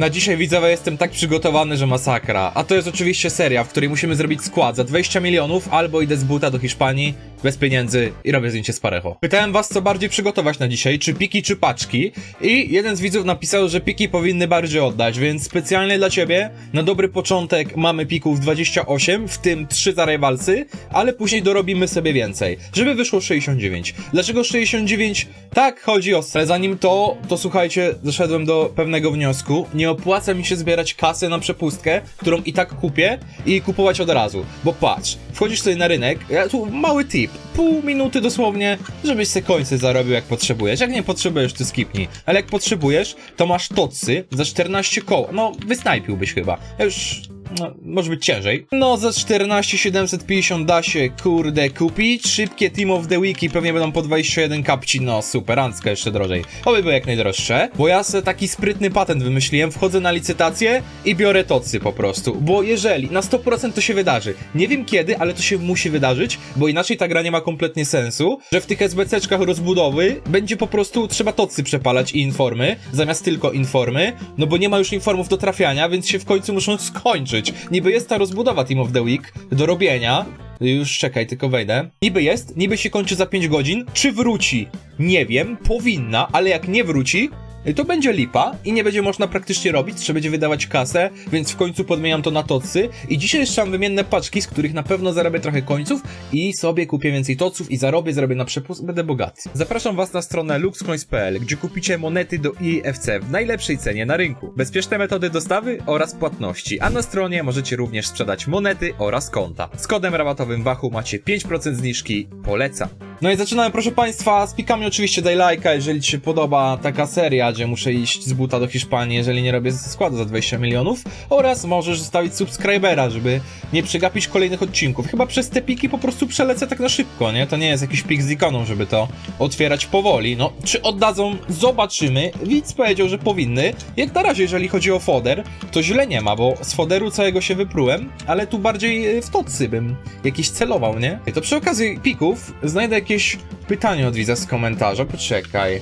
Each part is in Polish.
Na dzisiaj widzowie jestem tak przygotowany, że masakra. A to jest oczywiście seria, w której musimy zrobić skład za 20 milionów, albo idę z buta do Hiszpanii, bez pieniędzy i robię zdjęcie z parecho. Pytałem was, co bardziej przygotować na dzisiaj, czy piki, czy paczki. I jeden z widzów napisał, że piki powinny bardziej oddać, więc specjalnie dla ciebie, na dobry początek mamy pików 28, w tym 3 zarywalcy, ale później dorobimy sobie więcej, żeby wyszło 69. Dlaczego 69? Tak, chodzi o... Ale zanim to, to słuchajcie, doszedłem do pewnego wniosku. Nie opłaca mi się zbierać kasy na przepustkę, którą i tak kupię i kupować od razu. Bo patrz, wchodzisz sobie na rynek, ja, tu mały tip, pół minuty dosłownie, żebyś se końce zarobił jak potrzebujesz. Jak nie potrzebujesz, to skipnij. Ale jak potrzebujesz, to masz tocy za 14 koła. No, wysnajpiłbyś chyba. Ja już no, może być ciężej. No, za 14 750 da się, kurde, kupić. Szybkie Team of the Weeki pewnie będą po 21 kapci. No, super, Anska jeszcze drożej. Oby były jak najdroższe. Bo ja sobie taki sprytny patent wymyśliłem. Wchodzę na licytację i biorę tocy po prostu. Bo jeżeli na 100% to się wydarzy, nie wiem kiedy, ale to się musi wydarzyć, bo inaczej ta gra nie ma kompletnie sensu, że w tych SBC-czkach rozbudowy będzie po prostu trzeba tocy przepalać i informy, zamiast tylko informy, no bo nie ma już informów do trafiania, więc się w końcu muszą skończyć. Niby jest ta rozbudowa Team of the Week do robienia, już czekaj, tylko wejdę. Niby jest, niby się kończy za 5 godzin. Czy wróci? Nie wiem, powinna, ale jak nie wróci, to będzie lipa i nie będzie można praktycznie robić, trzeba będzie wydawać kasę, więc w końcu podmieniam to na tocy. I dzisiaj jeszcze mam wymienne paczki, z których na pewno zarobię trochę końców i sobie kupię więcej toców i zarobię, zarobię na przepust, będę bogaty. Zapraszam Was na stronę luxcoins.pl, gdzie kupicie monety do IFC w najlepszej cenie na rynku. Bezpieczne metody dostawy oraz płatności, a na stronie możecie również sprzedać monety oraz konta. Z kodem rabatowym Wachu macie 5% zniżki, polecam. No i zaczynamy, proszę Państwa, z pikami oczywiście daj lajka, jeżeli Ci się podoba taka seria, gdzie muszę iść z buta do Hiszpanii, jeżeli nie robię składu za 20 milionów, oraz możesz zostawić subskrybera, żeby nie przegapić kolejnych odcinków. Chyba przez te piki po prostu przelecę tak na szybko, nie? To nie jest jakiś pik z ikoną, żeby to otwierać powoli. No, czy oddadzą? Zobaczymy. Widz powiedział, że powinny. Jak na razie, jeżeli chodzi o foder, to źle nie ma, bo z foderu całego się wyprułem, ale tu bardziej y, w tocy bym jakiś celował, nie? To przy okazji pików znajdę jakieś pytanie od widza z komentarza. Poczekaj.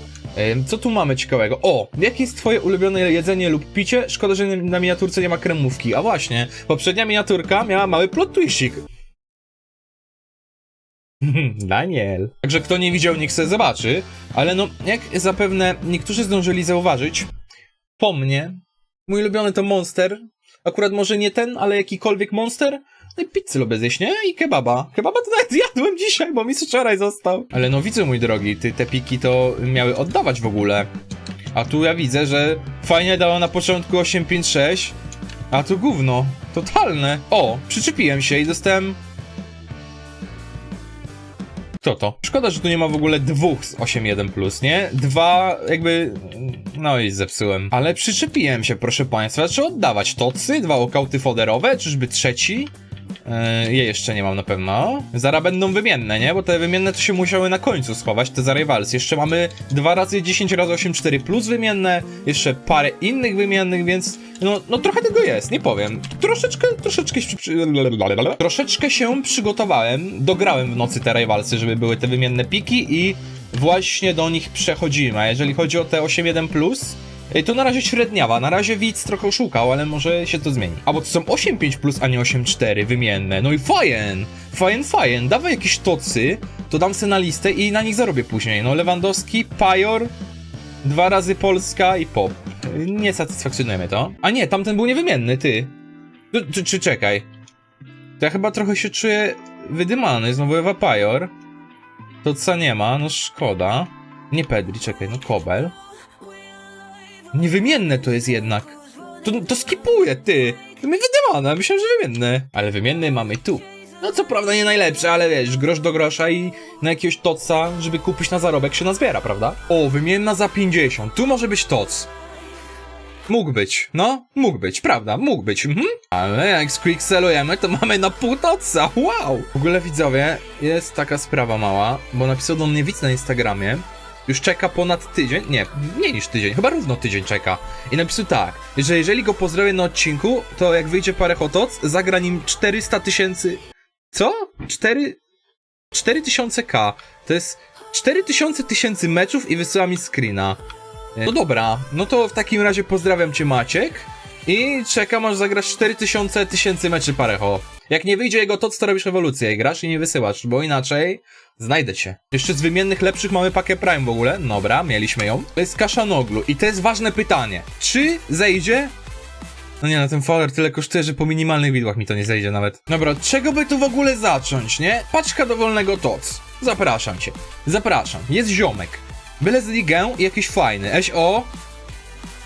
Co tu mamy ciekawego? O! Jakie jest twoje ulubione jedzenie lub picie? Szkoda, że na miniaturce nie ma kremówki. A właśnie, poprzednia miniaturka miała mały plot twistik. Daniel. Także kto nie widział, niech sobie zobaczy. Ale no, jak zapewne niektórzy zdążyli zauważyć, po mnie, mój ulubiony to Monster. Akurat może nie ten, ale jakikolwiek Monster. No i pizzę lubię zjeść, nie? I kebaba. Kebaba to nawet jadłem dzisiaj, bo mi z wczoraj został. Ale no widzę, mój drogi, ty te piki to miały oddawać w ogóle. A tu ja widzę, że fajnie dało na początku 856, a tu gówno. Totalne. O, przyczepiłem się i dostałem kto to? Szkoda, że tu nie ma w ogóle dwóch z 8.1+, nie? Dwa, jakby... No i zepsułem. Ale przyczepiłem się, proszę państwa. Czy oddawać tocy? Dwa okauty foderowe? Czyżby trzeci? Je jeszcze nie mam na pewno. Zara będą wymienne, nie? Bo te wymienne to się musiały na końcu schować, te zarywalsy. Jeszcze mamy 2 razy 10 razy 8, 4 plus wymienne, jeszcze parę innych wymiennych, więc no, no trochę tego jest, nie powiem. Troszeczkę, troszeczkę, troszeczkę się przygotowałem, dograłem w nocy te rywalsy, żeby były te wymienne piki i właśnie do nich przechodzimy. A jeżeli chodzi o te 8.1 plus, To na razie średniawa, na razie widz trochę oszukał, ale może się to zmieni. A bo to są 8.5 plus, a nie 8.4 wymienne. No i fajen! Fajen, fajen. Dawaj jakieś tocy, to dam se na listę i na nich zarobię później. No Lewandowski, Pajor, dwa razy Polska i Pop. Nie satysfakcjonuje mnie to. A nie, tamten był niewymienny, ty. Czy, czy, czy czekaj. To ja chyba trochę się czuję wydymany. Znowu Ewa Pajor. To co nie ma, no szkoda. Nie Pedri, czekaj, no Kobel. Niewymienne to jest jednak. To, to skipuję, ty. To mi wydymane, myślałem, że wymienne. Ale wymienny mamy tu. No co prawda nie najlepsze, ale wiesz, grosz do grosza i na jakiegoś toca, żeby kupić na zarobek się nazbiera, prawda? O, wymienna za 50. Tu może być toc. Mógł być, no, mógł być, prawda, mógł być, mhm. Ale jak squickselujemy, to mamy na pół toca, wow! W ogóle widzowie, jest taka sprawa mała, bo napisał do mnie widz na Instagramie, już czeka ponad tydzień, nie, mniej niż tydzień, chyba równo tydzień czeka. I napisał tak, że jeżeli go pozdrowię na odcinku, to jak wyjdzie parę hotoc, zagra nim 400 tysięcy... Co? 4... 4000k. To jest 4000 tysięcy meczów i wysyła mi screena. No dobra, no to w takim razie pozdrawiam cię Maciek i czekam aż zagrasz 4000 tysięcy meczy parecho. Jak nie wyjdzie jego to, to robisz rewolucję grasz i nie wysyłasz, bo inaczej znajdę cię. Jeszcze z wymiennych lepszych mamy pakę Prime w ogóle. Dobra, mieliśmy ją. To jest Kaszanoglu i to jest ważne pytanie. Czy zejdzie? No nie, no ten Fowler tyle kosztuje, że po minimalnych widłach mi to nie zejdzie nawet. Dobra, czego by tu w ogóle zacząć, nie? Paczka dowolnego TOC. Zapraszam cię. Zapraszam. Jest ziomek. Byle z ligę i jakiś fajny. SO.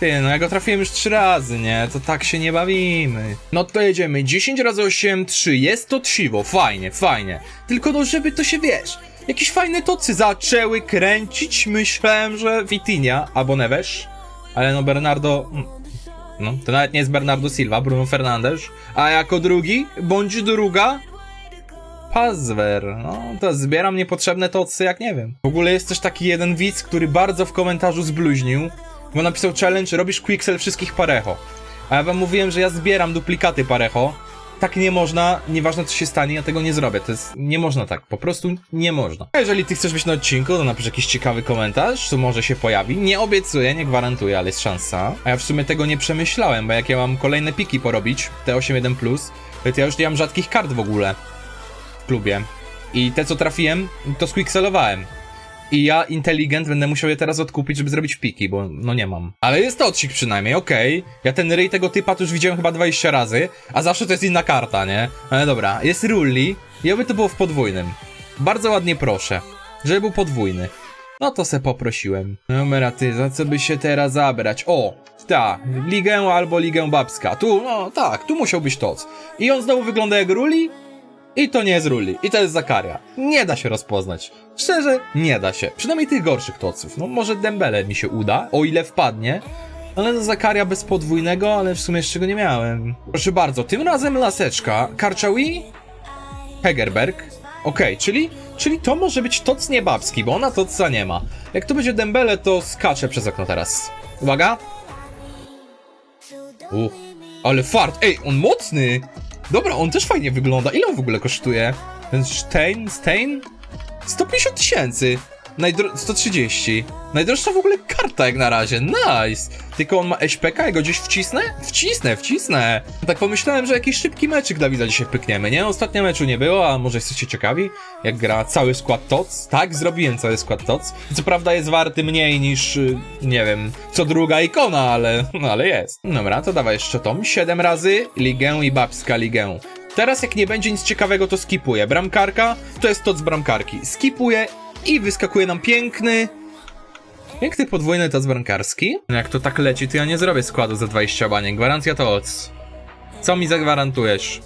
Ty, no ja go trafiłem już trzy razy, nie? To tak się nie bawimy. No to jedziemy. 10 razy 8, 3. Jest to tchiwo. Fajnie, fajnie. Tylko no, żeby to się wiesz. Jakieś fajne tocy zaczęły kręcić. Myślałem, że Vitinia albo Neves. Ale no Bernardo... mm, No, to nawet nie jest Bernardo Silva, Bruno Fernandes. A jako drugi, bądź druga, Pazwer, no to zbieram niepotrzebne tocy, jak nie wiem. W ogóle jest też taki jeden widz, który bardzo w komentarzu zbluźnił, bo napisał challenge, robisz quicksell wszystkich parecho. A ja wam mówiłem, że ja zbieram duplikaty parecho. Tak nie można, nieważne co się stanie, ja tego nie zrobię. To jest, nie można tak, po prostu nie można. A jeżeli ty chcesz być na odcinku, to napisz jakiś ciekawy komentarz, co może się pojawi. Nie obiecuję, nie gwarantuję, ale jest szansa. A ja w sumie tego nie przemyślałem, bo jak ja mam kolejne piki porobić, te 8.1+, to ja już nie mam rzadkich kart w ogóle w klubie. I te, co trafiłem, to squickselowałem. I ja, inteligent, będę musiał je teraz odkupić, żeby zrobić piki, bo no nie mam. Ale jest to odcik przynajmniej, okej. Ja ten ryj tego typa to już widziałem chyba 20 razy, a zawsze to jest inna karta, nie? Ale dobra, jest Rulli i oby to było w podwójnym. Bardzo ładnie proszę, żeby był podwójny. No to se poprosiłem. Dobra, ty, za co by się teraz zabrać? O, tak, ligę albo ligę babska. Tu, no tak, tu musiał być toc. I on znowu wygląda jak Ruli, i to nie jest Ruli. I to jest Zakaria. Nie da się rozpoznać. Szczerze, nie da się. Przynajmniej tych gorszych toców. No może Dembele mi się uda, o ile wpadnie. Ale no Zakaria bez podwójnego, ale w sumie jeszcze go nie miałem. Proszę bardzo, tym razem laseczka. Karczawi? Hegerberg. Okej, czyli, czyli to może być toc niebabski, bo ona toca nie ma. Jak to będzie Dembele, to skaczę przez okno teraz. Uwaga. Uch, ale fart. Ej, on mocny. Dobra, on też fajnie wygląda. Ile on w ogóle kosztuje? Ten Stein? Stein? 150 tysięcy. Najdro... 130. Najdroższa w ogóle karta jak na razie. Nice. Tylko on ma SPK, ja go gdzieś wcisnę? Wcisnę, wcisnę. Tak pomyślałem, że jakiś szybki meczyk dla widza dzisiaj pykniemy, nie? Ostatnio meczu nie było, a może jesteście ciekawi? Jak gra cały skład TOC? Tak, zrobiłem cały skład TOC. Co prawda jest warty mniej niż, y, nie wiem, co druga ikona, ale, no, ale jest. Dobra, to dawaj jeszcze tom. 7 razy ligę i babska ligę. Teraz jak nie będzie nic ciekawego, to skipuję. Bramkarka to jest to z bramkarki. Skipuję i wyskakuje nam piękny... Piękny podwójny toc bramkarski. No Jak to tak leci, to ja nie zrobię składu za 20 baniek. Gwarancja to oc. Co mi zagwarantujesz?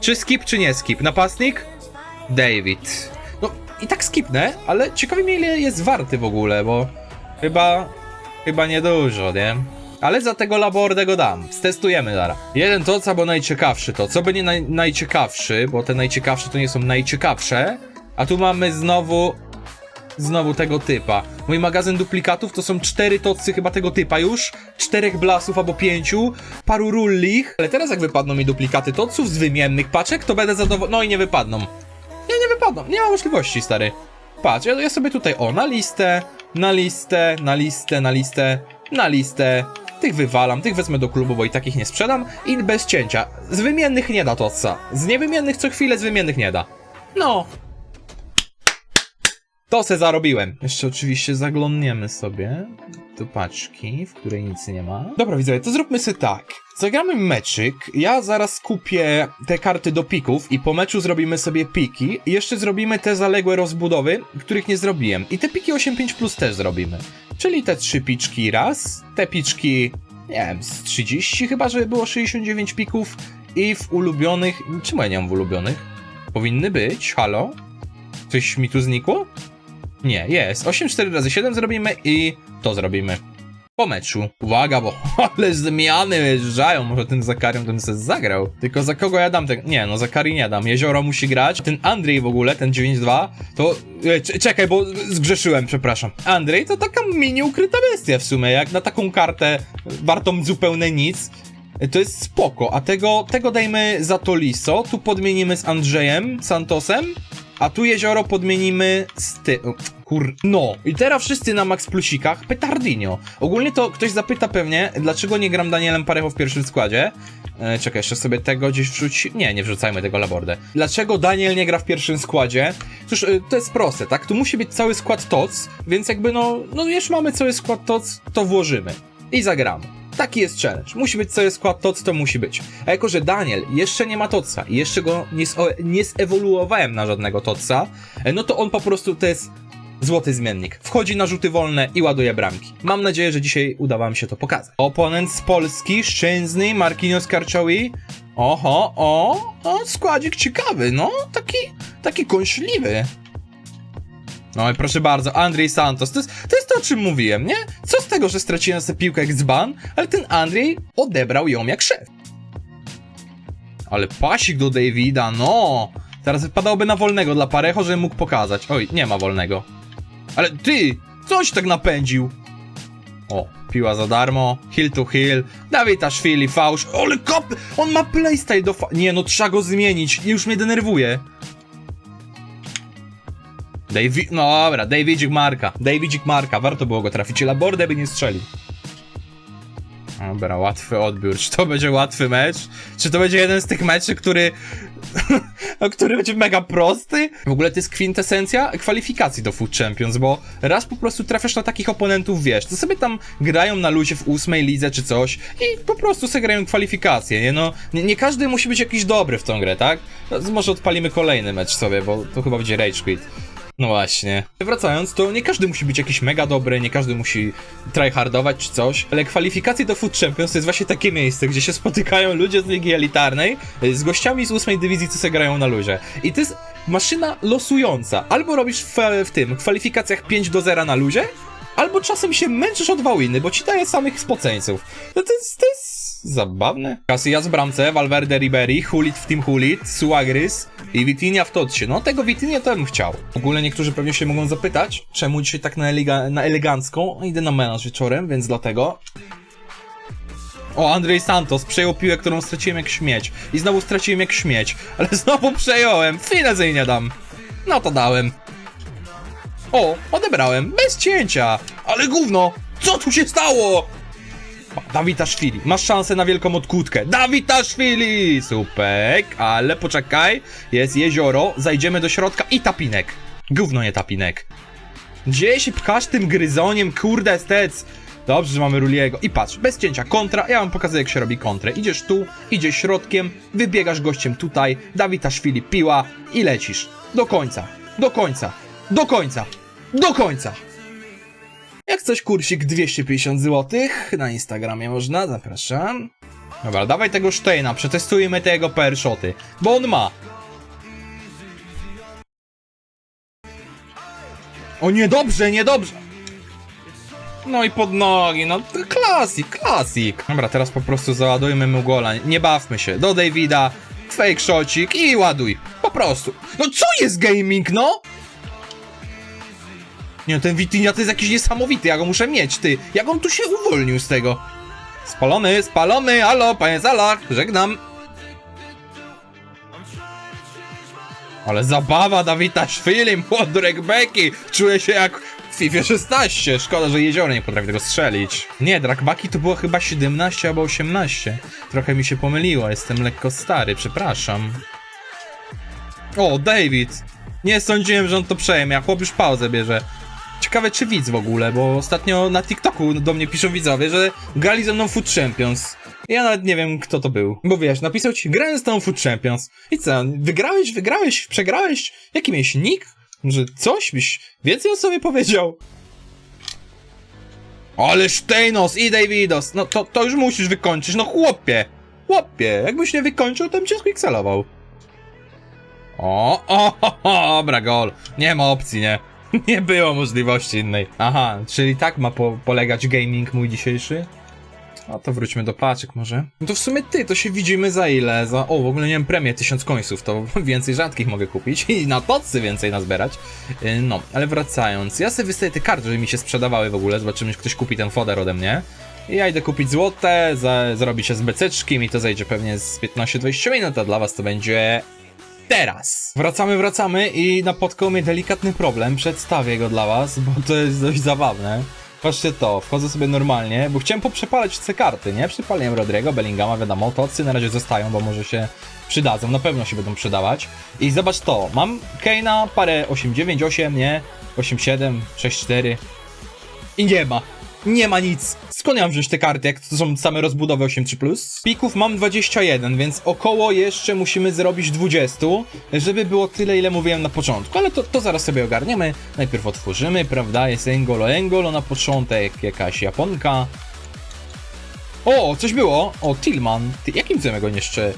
Czy skip, czy nie skip? Napastnik? David. No i tak skipnę, ale ciekawi mnie ile jest warty w ogóle, bo chyba... Chyba niedużo, nie? Ale za tego Laborde go dam. Stestujemy zaraz. Jeden to, co bo najciekawszy to. Co będzie naj, najciekawszy, bo te najciekawsze to nie są najciekawsze. A tu mamy znowu... Znowu tego typa. Mój magazyn duplikatów to są cztery tocy chyba tego typa już. Czterech blasów albo pięciu. Paru rullich. Ale teraz jak wypadną mi duplikaty toców z wymiennych paczek, to będę zadowolony. No i nie wypadną. Nie, nie wypadną. Nie ma możliwości, stary. Patrz, ja, ja sobie tutaj, o, na listę, na listę, na listę, na listę, na listę. Tych wywalam, tych wezmę do klubu, bo i takich nie sprzedam. I bez cięcia. Z wymiennych nie da toca. Z niewymiennych co chwilę, z wymiennych nie da. No. To se zarobiłem. Jeszcze oczywiście zaglądniemy sobie do paczki, w której nic nie ma. Dobra, widzowie, to zróbmy sobie tak. Zagramy meczyk, ja zaraz kupię te karty do pików i po meczu zrobimy sobie piki i jeszcze zrobimy te zaległe rozbudowy, których nie zrobiłem. I te piki 8.5 plus też zrobimy. Czyli te trzy piczki raz, te piczki, nie wiem, z 30 chyba, żeby było 69 pików i w ulubionych... Czemu ja nie mam w ulubionych? Powinny być, halo? Coś mi tu znikło? Nie, jest. 8 4 razy 7 zrobimy i to zrobimy. Po meczu. Uwaga, bo ale zmiany wyjeżdżają. Może ten Zakarią ten se zagrał. Tylko za kogo ja dam ten... Nie, no Zakari nie dam. Jezioro musi grać. Ten Andrzej w ogóle, ten 9-2, to... e, Czekaj, bo zgrzeszyłem, przepraszam. Andrzej to taka mini ukryta bestia w sumie. Jak na taką kartę wartą zupełnie nic. To jest spoko, a tego, tego dajmy za Toliso. Tu podmienimy z Andrzejem Santosem. A tu jezioro podmienimy z ty... Kur... No. I teraz wszyscy na max plusikach petardinio. Ogólnie to ktoś zapyta pewnie, dlaczego nie gram Danielem Parecho w pierwszym składzie. E, czekaj, jeszcze sobie tego gdzieś wrzuci... Nie, nie wrzucajmy tego labordę. Dlaczego Daniel nie gra w pierwszym składzie? Cóż, e, to jest proste, tak? Tu musi być cały skład TOC, więc jakby no... No już mamy cały skład TOC, to włożymy. I zagramy. Taki jest challenge. Musi być cały skład TOC, to musi być. A jako, że Daniel jeszcze nie ma TOCa i jeszcze go nie, nie zewoluowałem na żadnego TOCa, e, no to on po prostu to jest złoty zmiennik. Wchodzi na rzuty wolne i ładuje bramki. Mam nadzieję, że dzisiaj uda wam się to pokazać. Oponent z Polski, Szczęsny, Marquinhos Karczowi. Oho, o, o, składzik ciekawy, no, taki, taki kąśliwy. No i proszę bardzo, Andrzej Santos, to jest, to jest to, o czym mówiłem, nie? Co z tego, że straciłem sobie piłkę jak dzban, ale ten Andrzej odebrał ją jak szef. Ale pasik do Davida, no! Teraz wypadałoby na wolnego dla Parecho, żeby mógł pokazać. Oj, nie ma wolnego. Ale ty! Coś tak napędził! O, piła za darmo, hill to hill, Dawid Ashwili, fałsz, ale kop! On ma playstyle do fa... Nie no, trzeba go zmienić, już mnie denerwuje. David, no dobra, Davidzik Marka, Davidzik Marka, warto było go trafić, Labordę by nie strzelił. Dobra, łatwy odbiór. Czy to będzie łatwy mecz? Czy to będzie jeden z tych meczy, który. no, który będzie mega prosty? W ogóle to jest kwintesencja kwalifikacji do Food Champions, bo raz po prostu trafiasz na takich oponentów, wiesz, to sobie tam grają na luzie w ósmej lidze czy coś i po prostu sobie grają kwalifikacje, nie? No, nie, nie każdy musi być jakiś dobry w tą grę, tak? No, może odpalimy kolejny mecz sobie, bo to chyba będzie Rage Quit. No właśnie. Wracając, to nie każdy musi być jakiś mega dobry, nie każdy musi tryhardować czy coś, ale kwalifikacje do Food Champions to jest właśnie takie miejsce, gdzie się spotykają ludzie z ligi elitarnej y, z gościami z ósmej dywizji, co sobie grają na luzie. I to jest maszyna losująca. Albo robisz w, w tym, kwalifikacjach 5 do 0 na luzie, albo czasem się męczysz o dwa winy, bo ci daje samych spoceńców. No to jest, to jest zabawne. Casillas w bramce, Valverde Ribery, Hulit w Team Hulit, Suagrys i Vitinha w Totsie. No tego Vitinha to bym chciał. W ogóle niektórzy pewnie się mogą zapytać, czemu dzisiaj tak na, elega- na elegancką. Idę na menaż wieczorem, więc dlatego... O, Andrzej Santos przejął piłę, którą straciłem jak śmieć. I znowu straciłem jak śmieć. Ale znowu przejąłem. Finezej nie dam. No to dałem. O, odebrałem. Bez cięcia. Ale gówno. Co tu się stało? O, Dawidaszwili, masz szansę na wielką odkutkę. Dawidaszwili! Supek, ale poczekaj. Jest jezioro, zajdziemy do środka i tapinek. Gówno nie tapinek. Gdzie się pchasz tym gryzoniem, kurde stec? Dobrze, że mamy Ruliego. I patrz, bez cięcia, kontra. Ja wam pokazuję, jak się robi kontrę. Idziesz tu, idziesz środkiem, wybiegasz gościem tutaj, Dawidaszwili piła i lecisz. Do końca, do końca, do końca, do końca. Jak coś kursik 250 zł na Instagramie można, zapraszam. Dobra, dawaj tego Steina, przetestujmy te jego PR shoty, bo on ma. O niedobrze, niedobrze. No i pod nogi, no klasik, klasik. Dobra, teraz po prostu załadujmy mu gola, nie bawmy się. Do Davida, fake shotcik i ładuj. Po prostu. No co jest gaming, no? Nie ten Vitinha to jest jakiś niesamowity, ja go muszę mieć, ty. Jak on tu się uwolnił z tego? Spalony, spalony, halo, panie Salah, żegnam. Ale zabawa Dawida Szwilim, młodurek Beki. Czuję się jak w FIFA 16. Szkoda, że jezioro nie potrafi tego strzelić. Nie, Drakbaki to było chyba 17 albo 18. Trochę mi się pomyliło, jestem lekko stary, przepraszam. O, David. Nie sądziłem, że on to przejmie, a chłop już pauzę bierze. Ciekawe czy widz w ogóle, bo ostatnio na TikToku do mnie piszą widzowie, że grali ze mną Food Champions. Ja nawet nie wiem kto to był. Bo wiesz, napisał ci grałem z tą Food Champions. I co, wygrałeś, wygrałeś, przegrałeś? Jaki miałeś nick? Że coś byś więcej o sobie powiedział? Ale Steinos i Davidos, no to, to już musisz wykończyć, no chłopie! Chłopie, jakbyś nie wykończył, to bym cię squixelował. O, o, ho, ho, dobra, gol. Nie ma opcji, nie? Nie było możliwości innej. Aha, czyli tak ma po polegać gaming mój dzisiejszy? A to wróćmy do paczek może. No to w sumie ty, to się widzimy za ile? Za... O, w ogóle nie wiem, premię 1000 końców, to więcej rzadkich mogę kupić i na tocy więcej nazbierać. Yy, No, ale wracając, ja sobie wystaję te karty, żeby mi się sprzedawały w ogóle, zobaczymy, czy ktoś kupi ten foder ode mnie. I ja idę kupić złote, za, zrobi się z bececzki, mi to zajdzie pewnie z 15-20 minut, a dla was to będzie Teraz! Wracamy, wracamy i napotkał mnie delikatny problem. Przedstawię go dla was, bo to jest dość zabawne. Patrzcie to, wchodzę sobie normalnie, bo chciałem poprzepalać te karty, nie? Przypaliłem Rodrigo, Bellingama, wiadomo, tocy na razie zostają, bo może się przydadzą, na pewno się będą przydawać. I zobacz to, mam Keina, parę 898, nie? 87, 64 i nie ma. Nie ma nic. Skąd ja mam wziąć te karty, jak to są same rozbudowy 8.3+. Pików mam 21, więc około jeszcze musimy zrobić 20, żeby było tyle, ile mówiłem na początku. Ale to, to zaraz sobie ogarniemy. Najpierw otworzymy, prawda? Jest Engolo Engolo na początek, jakaś Japonka. O, coś było. O, Tillman. Ty, jakim cudem go jeszcze,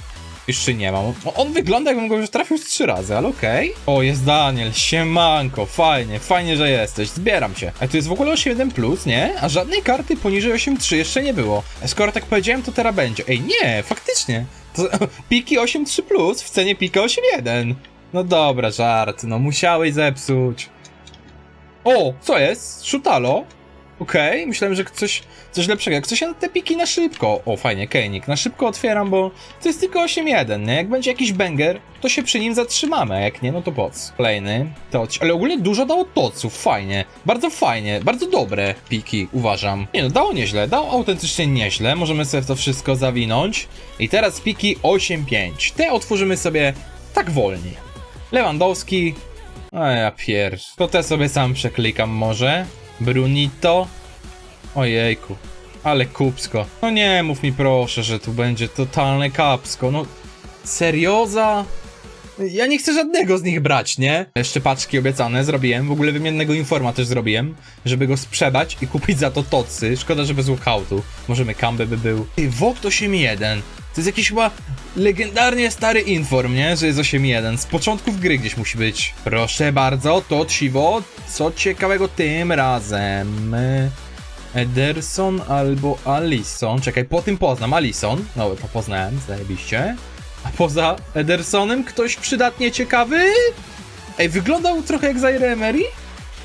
jeszcze nie mam? On wygląda jakbym go już trafił z trzy razy, ale okej. O, jest Daniel. Siemanko. Fajnie, fajnie, że jesteś. Zbieram cię. A tu jest w ogóle 8.1+, plus, nie? A żadnej karty poniżej 8.3 jeszcze nie było. Skoro tak powiedziałem, to teraz będzie. Ej, nie, faktycznie. To, piki 8.3+, plus w cenie pika 8.1. No dobra, żart. No musiałeś zepsuć. O, co jest? Szutalo? Okej, myślałem, że coś, coś lepszego. Jak coś na te piki na szybko. O, fajnie, Kejnik. Na szybko otwieram, bo to jest tylko 8.1, nie? Jak będzie jakiś banger, to się przy nim zatrzymamy, jak nie, no to poc. Kolejny. Toc. Ale ogólnie dużo dało toców, fajnie. Bardzo fajnie, bardzo dobre piki, uważam. Nie no, dało nieźle, dało autentycznie nieźle. Możemy sobie to wszystko zawinąć. I teraz piki 8.5. Te otworzymy sobie tak wolniej. Lewandowski. A ja pier... To te sobie sam przeklikam może. Brunito. Ojejku. Ale kupsko. No nie mów mi proszę, że tu będzie totalne kapsko. No serioza? Ja nie chcę żadnego z nich brać, nie? Jeszcze paczki obiecane zrobiłem, w ogóle wymiennego informa też zrobiłem, żeby go sprzedać i kupić za to tocy. Szkoda, że bez walkoutu. Możemy Kambe by był. Vogt 8.1. To jest jakiś chyba legendarnie stary inform, nie? Że jest 8.1. Z początków gry gdzieś musi być. Proszę bardzo, to Chivo. Co ciekawego tym razem? Ederson albo Alison. Czekaj, po tym poznam. Alison. No, to poznałem, zajebiście. A poza Edersonem ktoś przydatnie ciekawy? Ej, wyglądał trochę jak Zaire Emery?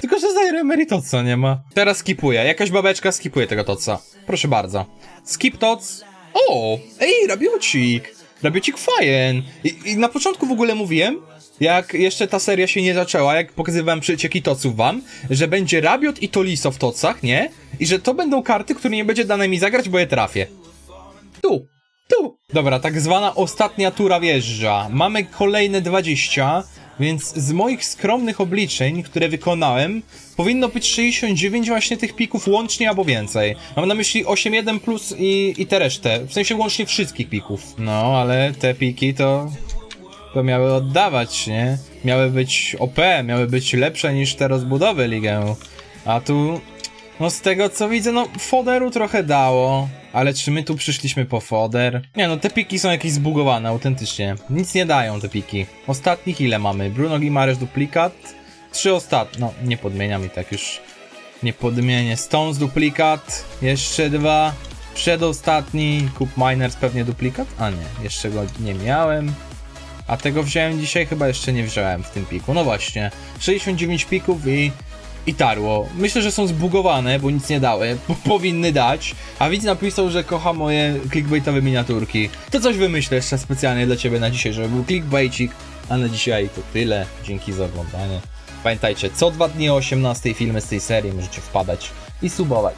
Tylko, że Zaire Emery to co nie ma. Teraz skipuję. Jakaś babeczka skipuje tego toca. Proszę bardzo. Skip toc. O! Ej, rabiocik! Rabiocik fajen! I, I na początku w ogóle mówiłem, jak jeszcze ta seria się nie zaczęła, jak pokazywałem przecieki toców wam, że będzie Rabiot i Toliso w tocach, nie? I że to będą karty, które nie będzie dane mi zagrać, bo je trafię. Tu! Tu! Dobra, tak zwana ostatnia tura wjeżdża. Mamy kolejne 20, więc z moich skromnych obliczeń, które wykonałem, powinno być 69 właśnie tych pików łącznie albo więcej. Mam na myśli 8.1 plus i, i te resztę. W sensie łącznie wszystkich pików. No, ale te piki to... To miały oddawać, nie? Miały być OP, miały być lepsze niż te rozbudowy ligę. A tu... No z tego co widzę, no foderu trochę dało. Ale czy my tu przyszliśmy po foder? Nie no, te piki są jakieś zbugowane, autentycznie. Nic nie dają te piki. Ostatnich ile mamy? Bruno Gimares duplikat. Trzy ostatnie. No, nie podmieniam i tak już nie podmienię. Stones duplikat. Jeszcze dwa. Przedostatni. Kup Miners pewnie duplikat? A nie, jeszcze go nie miałem. A tego wziąłem dzisiaj? Chyba jeszcze nie wziąłem w tym piku. No właśnie. 69 pików i i tarło. Myślę, że są zbugowane, bo nic nie dały. Powinny dać. A widz napisał, że kocha moje clickbaitowe miniaturki. To coś wymyślę jeszcze specjalnie dla ciebie na dzisiaj, żeby był clickbaitik. A na dzisiaj to tyle. Dzięki za oglądanie. Pamiętajcie, co dwa dni o 18 filmy z tej serii możecie wpadać i subować.